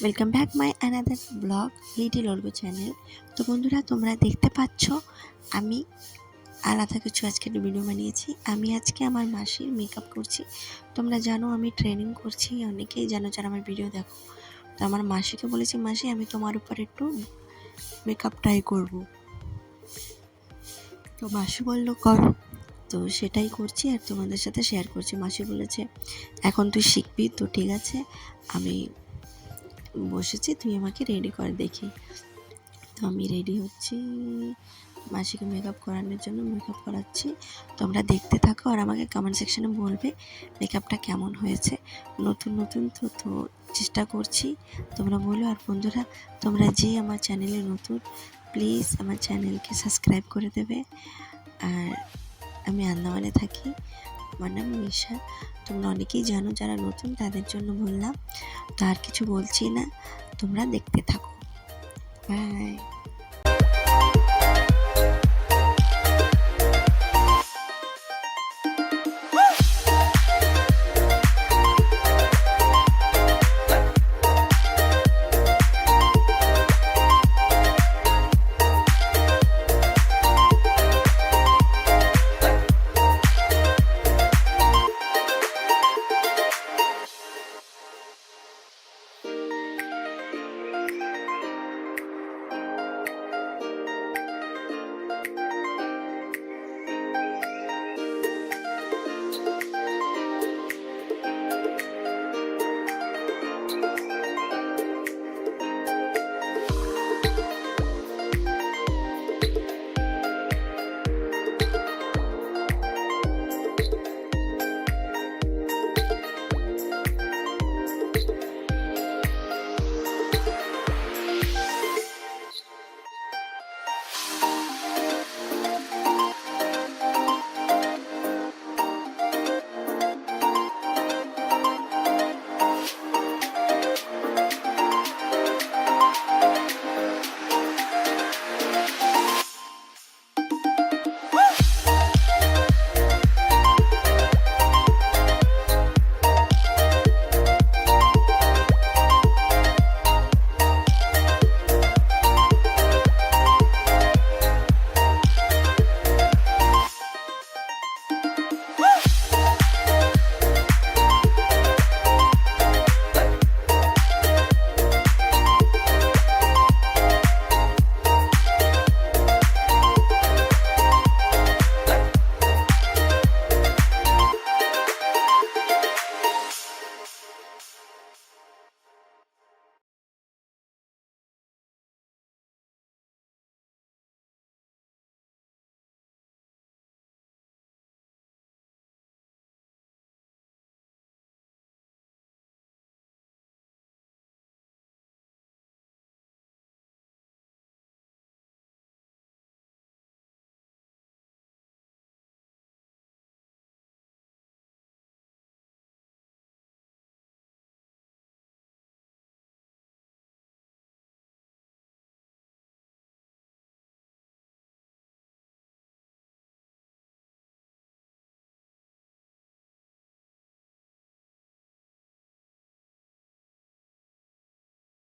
Welcome back my another blog little org channel তো বন্ধুরা, তোমরা দেখতে পাচ্ছ, আমি আলাদা কিছু আজকে ভিডিও বানিয়েছি। আমি আজকে আমার মাসির মেকআপ করছি। তোমরা জানো, আমি ট্রেনিং করছি, অনেকেই জানো যারা আমার ভিডিও দেখো। তো আমার মাসিকে বলেছি, মাসি, আমি তোমার উপর একটু মেকআপ ট্রাই করব। তো মাসি বলল, করো। তো সেটাই করছি আর তোমাদের সাথে শেয়ার করছি। মাসি বলেছে, এখন তুই শিখবি, তো ঠিক আছে। আমি বসেছি, তুই আমাকে রেডি কর দেখি। তো আমি রেডি হচ্ছি। মাসিকে মেকআপ করানোর জন্য মেকআপ করাচ্ছি। তোমরা দেখতে থাকো আর আমাকে কমেন্ট সেকশনে বলবে মেকআপটা কেমন হয়েছে। নতুন নতুন তো তো চেষ্টা করছি। তোমরা বলো আর বন্ধুরা, তোমরা যে আমার চ্যানেলে নতুন প্লিজ আমার চ্যানেলকে সাবস্ক্রাইব করে দেবে। আর আমি আন্দামানে থাকি। আমার নাম মিশা, তোমরা অনেকেই জানো যারা নতুন, তাদের জন্য বললাম তো আর কিছু বলছি না, তোমরা দেখতে থাকো। বাই